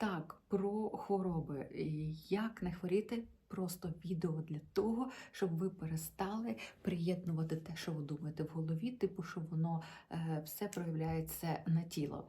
Так, про хвороби. Як не хворіти? Просто відео для того, щоб ви перестали приєднувати те, що ви думаєте в голові, типу, що воно е, все проявляється на тіло.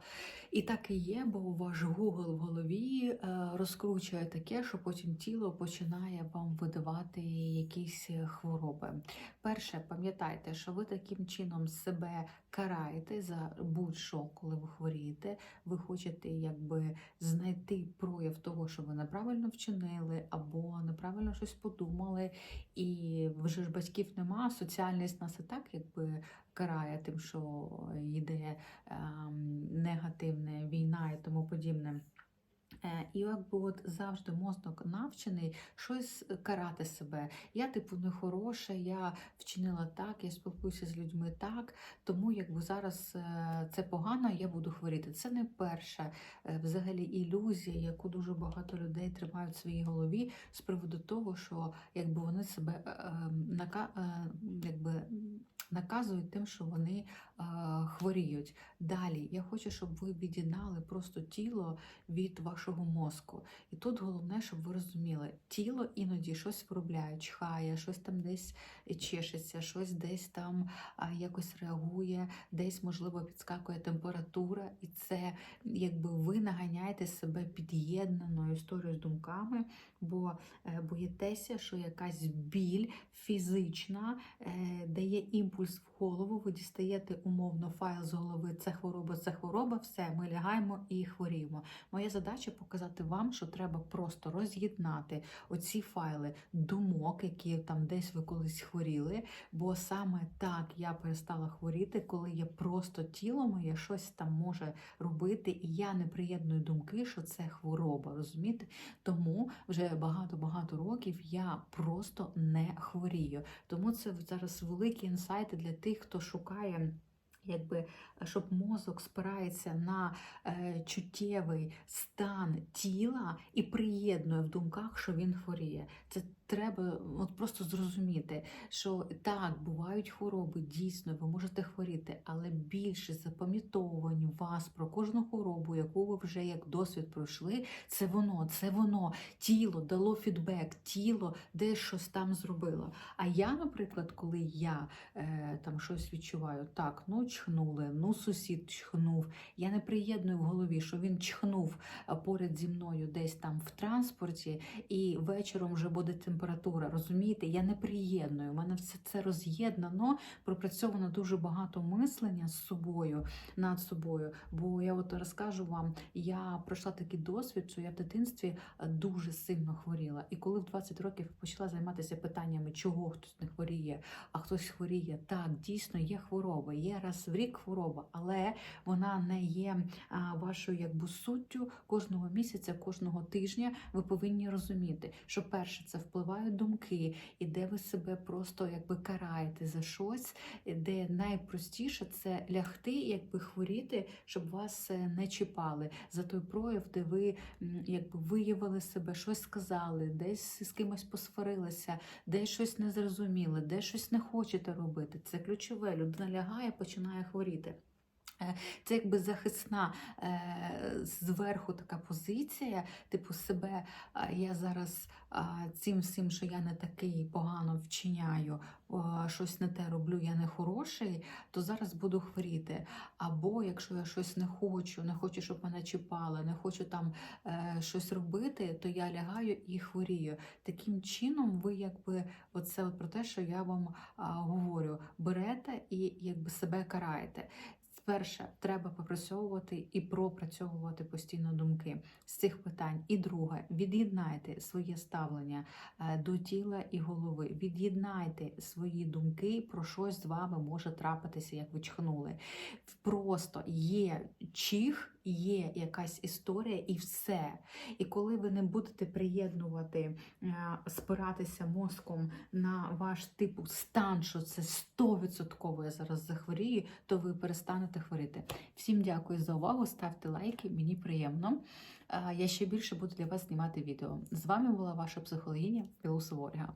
І так і є, бо ваш Google в голові е, розкручує таке, що потім тіло починає вам видавати якісь хвороби. Перше, пам'ятайте, що ви таким чином себе караєте за будь-що, коли ви хворієте. Ви хочете якби знайти прояв того, що ви неправильно вчинили, або неправильно щось подумали. І вже ж батьків нема. Соціальність нас і так якби карає тим, що йде ем, негативне війна і тому подібне. Е, І якби от завжди мозок навчений щось карати себе. Я, типу, нехороша, я вчинила так, я спілкуюся з людьми так, тому якби зараз е, це погано, я буду хворіти. Це не перша е, взагалі ілюзія, яку дуже багато людей тримають в своїй голові з приводу того, що якби вони себе е, е, е, якби, наказують тим, що вони е, хворіють. Далі я хочу, щоб ви від'єднали просто тіло від вашого мозку. І тут головне, щоб ви розуміли, тіло іноді щось виробляє, чхає, щось там десь чешеться, щось десь там якось реагує, десь, можливо, підскакує температура, і це якби ви наганяєте себе під'єднаною історією з думками, бо е, боїтеся, що якась біль фізична е, дає імпульс голову, ви дістаєте умовно файл з голови, це хвороба, це хвороба, все, ми лягаємо і хворіємо. Моя задача показати вам, що треба просто роз'єднати оці файли думок, які там десь ви колись хворіли. Бо саме так я перестала хворіти, коли я просто тіло моє щось там може робити, і я не приєдную думки, що це хвороба. Розумієте? Тому вже багато-багато років я просто не хворію. Тому це зараз великі інсайти для тих, хто шукає. Якби щоб мозок спирається на е, чуттєвий стан тіла і приєднує в думках, що він хворіє. Це треба от просто зрозуміти, що так, бувають хвороби, дійсно, ви можете хворіти, але більше запам'ятовувань вас про кожну хворобу, яку ви вже як досвід пройшли, це воно, це воно. Тіло дало фідбек, тіло десь щось там зробило. А я, наприклад, коли я е, там щось відчуваю, так, ну чхнули, ну сусід чхнув. Я не приєдную в голові, що він чхнув поряд зі мною десь там в транспорті, і вечором вже буде температура. Розумієте, я не приєдную. У мене все це роз'єднано, пропрацьовано дуже багато мислення з собою над собою. Бо я от розкажу вам, я пройшла такий досвід, що я в дитинстві е, дуже сильно хворіла. І коли в 20 років почала займатися питаннями, чого хтось не хворіє, а хтось хворіє, так дійсно є хвороба, є раз в рік хвороба, але вона не є вашою якби суттю кожного місяця, кожного тижня. Ви повинні розуміти, що перше це впливають думки, і де ви себе просто якби караєте за щось, де найпростіше це лягти, якби хворіти, щоб вас е, не чіпали за той прояв, де ви якби виявили себе, щось сказали, десь з кимось посварилися, десь щось не зрозуміли, де щось не хочете робити. Це ключове. Людина лягає, починає хворіти. Е, Це якби захисна е, зверху така позиція, типу себе, я зараз цим всім, що я не такий погано вчиняю, щось не те роблю, я не хороший, то зараз буду хворіти. Або якщо я щось не хочу, не хочу, щоб мене чіпали, не хочу там е, щось робити, то я лягаю і хворію. Таким чином, ви якби оце от про те, що я вам говорю, берете і якби себе караєте. Перше, треба попрацьовувати і пропрацьовувати постійно думки з цих питань. І друге, від'єднайте своє ставлення е, до тіла і голови. Від'єднайте свої думки, про щось з вами може трапитися, як ви чхнули. Просто є чих, є якась історія, і все. І коли ви не будете приєднувати, е, спиратися мозком на ваш типу стан, що це 100% я зараз захворію, то ви перестанете хворіти. Всім дякую за увагу. Ставте лайки, мені приємно. Е, Я ще більше буду для вас знімати відео. З вами була ваша психологиня Білусова Ольга.